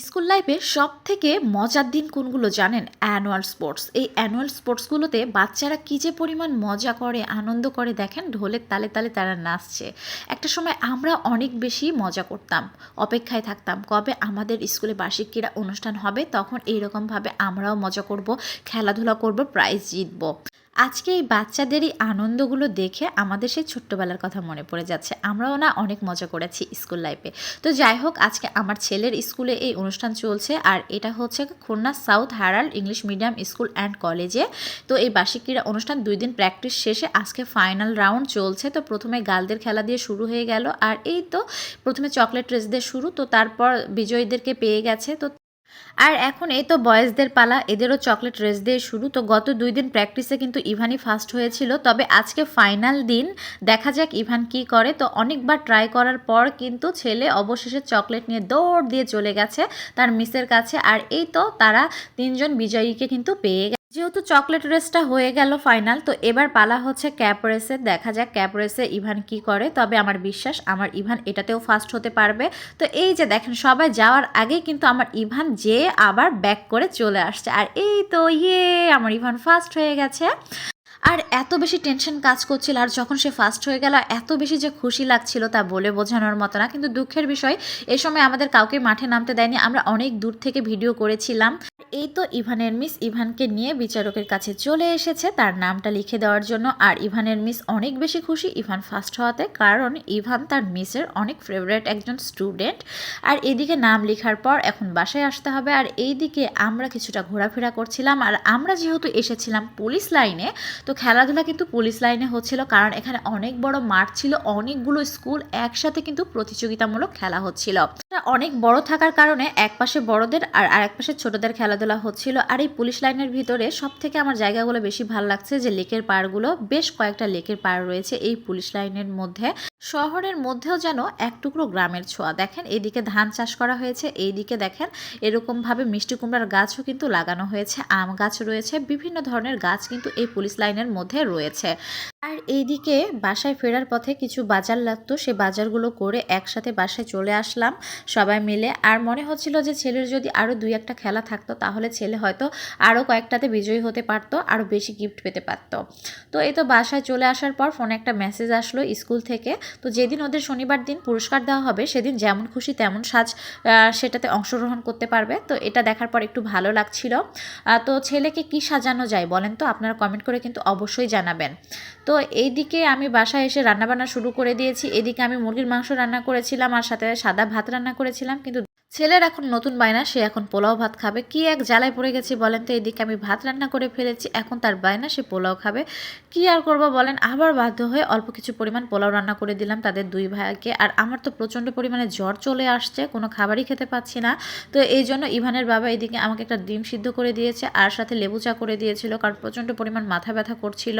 School লাইফে সব থেকে মজার দিন কোনগুলো জানেন? Annual sports. এই অ্যানুয়াল স্পোর্টসগুলোতে বাচ্চারা কী যে পরিমাণ মজা করে, আনন্দ করে, দেখেন ঢোলের তালে তালে তারা নাচছে। একটা সময় আমরা অনেক বেশি মজা করতাম, অপেক্ষায় থাকতাম। কবে আমাদের স্কুলে বার্ষিক ক্রীড়া অনুষ্ঠান হবে, তখন এইরকমভাবে আমরাও মজা করব, খেলাধুলা করব প্রাইজ জিতবো। আজকে এই বাচ্চাদেরই আনন্দগুলো দেখে আমাদের সেই ছোট্টবেলার কথা মনে পড়ে যাচ্ছে। আমরাও না অনেক মজা করেছি স্কুল লাইফে। তো যাই হোক, আজকে আমার ছেলের স্কুলে এই অনুষ্ঠান চলছে আর এটা হচ্ছে Khulna south herald English medium school and কলেজে। তো এই বার্ষিক ক্রীড়া অনুষ্ঠান দুই দিন প্র্যাকটিস শেষে আজকে ফাইনাল রাউন্ড চলছে। তো প্রথমে গালদের খেলা দিয়ে শুরু হয়ে গেল আর এই তো প্রথমে চকলেট রেস দিয়ে শুরু। তো তারপর বিজয়ীদেরকে পেয়ে গেছে। তো আর এখন এই তো বয়েজদের পালা, এদেরও চকলেট রেস দিয়ে শুরু। তো গত দুই দিন প্র্যাকটিসে কিন্তু ইভানই ফার্স্ট হয়েছিল। তবে আজকে ফাইনাল দিন, দেখা যাক ইভান কি করে। তো অনেকবার ট্রাই করার পর কিন্তু ছেলে অবশেষে চকলেট নিয়ে দৌড় দিয়ে চলে গেছে তার মিসের কাছে। আর এই তো তারা তিনজন বিজয়ীকে কিন্তু পেয়ে যেহেতু চকলেট রেসটা হয়ে গেল ফাইনাল, তো এবার পালা হচ্ছে ক্যাপ রেসে দেখা যাক ক্যাপ রেসে ইভান কি করে। তবে আমার বিশ্বাস, আমার ইভান এটাতেও ফার্স্ট হতে পারবে। তো এই যে দেখেন, সবাই যাওয়ার আগেই কিন্তু আমার ইভান যে আবার ব্যাক করে চলে আসছে। আর এই তো ইয়ে আমার ইভান ফার্স্ট হয়ে গেছে। আর এত বেশি টেনশন কাজ করছিল, আর যখন সে ফার্স্ট হয়ে গেল, এত বেশি যে খুশি লাগছিল তা বলে বোঝানোর মতো না। কিন্তু দুঃখের বিষয়, এ সময় আমাদের কাউকে মাঠে নামতে দেয়নি। আমরা অনেক দূর থেকে ভিডিও করেছিলাম। এই তো ইভানের মিস ইভানকে নিয়ে বিচারকের কাছে চলে এসেছে। তার নামটা লিখে দেওয়ার জন্য আর ইভানের মিস অনেক বেশি খুশি ইভান ফার্স্ট হওয়াতে, কারণ ইভান তার মিসের অনেক ফেভারেট একজন স্টুডেন্ট আর এদিকে নাম লেখার পর এখন বাসায় আসতে হবে। আর এইদিকে আমরা কিছুটা ঘোরাফেরা করছিলাম। আর আমরা যেহেতু এসেছিলাম পুলিশ লাইনে তো খেলাধুলা কিন্তু পুলিশ লাইনে হচ্ছিল। কারণ এখানে অনেক বড় মাঠ ছিল। অনেকগুলো স্কুল একসাথে কিন্তু প্রতিযোগিতামূলক খেলা হচ্ছিল। অনেক বড় থাকার কারণে এক পাশে বড়দের আর আরেক পাশে ছোটদের খেলাধুলা হচ্ছিল। আর এই পুলিশ লাইনের ভিতরে সব থেকে আমার জায়গাগুলো বেশি ভালো লাগছে যে লেকের পাড়গুলো, বেশ কয়েকটা লেকের পাড় রয়েছে এই পুলিশ লাইনের মধ্যে। শহরের মধ্যেও যেন এক টুকরো গ্রামের ছোঁয়া। দেখেন এইদিকে ধান চাষ করা হয়েছে, এইদিকে দেখেন, এরকমভাবে মিষ্টি কুমড়ার গাছও কিন্তু লাগানো হয়েছে, আম গাছ রয়েছে, বিভিন্ন ধরনের গাছ কিন্তু এই পুলিশ লাইনের মধ্যে রয়েছে। আর এইদিকে বাসায় ফেরার পথে কিছু বাজার লাগতো, সে বাজারগুলো করে একসাথে বাসায় চলে আসলাম সবাই মিলে। আর মনে হচ্ছিল যে ছেলের যদি আরও দুই একটা খেলা থাকতো, তাহলে ছেলে হয়তো আরও কয়েকটাতে বিজয়ী হতে পারতো আরও বেশি গিফট পেতে পারতো। তো এই তো বাসায় চলে আসার পর ফোনে একটা মেসেজ আসলো স্কুল থেকে তো যেদিন ওদের শনিবার দিন পুরস্কার দেওয়া হবে, সেদিন যেমন খুশি তেমন সাজ সেটাতে অংশগ্রহণ করতে পারবে। তো এটা দেখার পর একটু ভালো লাগছিল। তো ছেলেকে কি সাজানো যায় বলেন তো? আপনারা কমেন্ট করে কিন্তু অবশ্যই জানাবেন। তো এইদিকে আমি বাসায় এসে রান্নাবান্না শুরু করে দিয়েছি। এদিকে আমি মুরগির মাংস রান্না করেছিলাম আর সাথে সাদা ভাত রান্না করেছিলাম, কিন্তু ছেলের এখন নতুন বায়না, সে এখন পোলাও ভাত খাবে। কি এক জ্বালায় পড়ে গেছি বলেন তো, এদিকে আমি ভাত রান্না করে ফেলেছি, এখন তার বায়না, সে পোলাও খাবে। কি আর করব বলেন, আবার বাধ্য হয়ে অল্প কিছু পরিমাণ পোলাও রান্না করে দিলাম তাদের দুই ভাইকে। আর আমার তো প্রচণ্ড পরিমাণে জ্বর চলে আসছে, কোনো খাবারই খেতে পাচ্ছি না। তো এই জন্য ইভানের বাবা এদিকে আমাকে একটা ডিম সিদ্ধ করে দিয়েছে, আর সাথে লেবু চা করে দিয়েছিল, কারণ প্রচণ্ড পরিমাণ মাথা ব্যথা করছিল।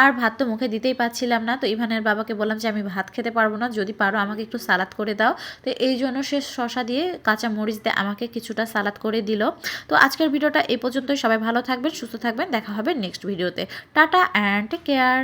আর ভাত তো মুখে দিতেই পাচ্ছিলাম না, তো ইভানের বাবাকে বললাম যে, আমি ভাত খেতে পারব না, যদি পারো আমাকে একটু সালাদ করে দাও। তো এই জন্য সে শশা দিয়ে কাঁচা মরিচ দিয়ে আমাকে কিছুটা সালাদ করে দিল। তো আজকের ভিডিওটা এই পর্যন্তই। সবাই ভালো থাকবেন, সুস্থ থাকবেন। দেখা হবে নেক্সট ভিডিওতে। Tata and care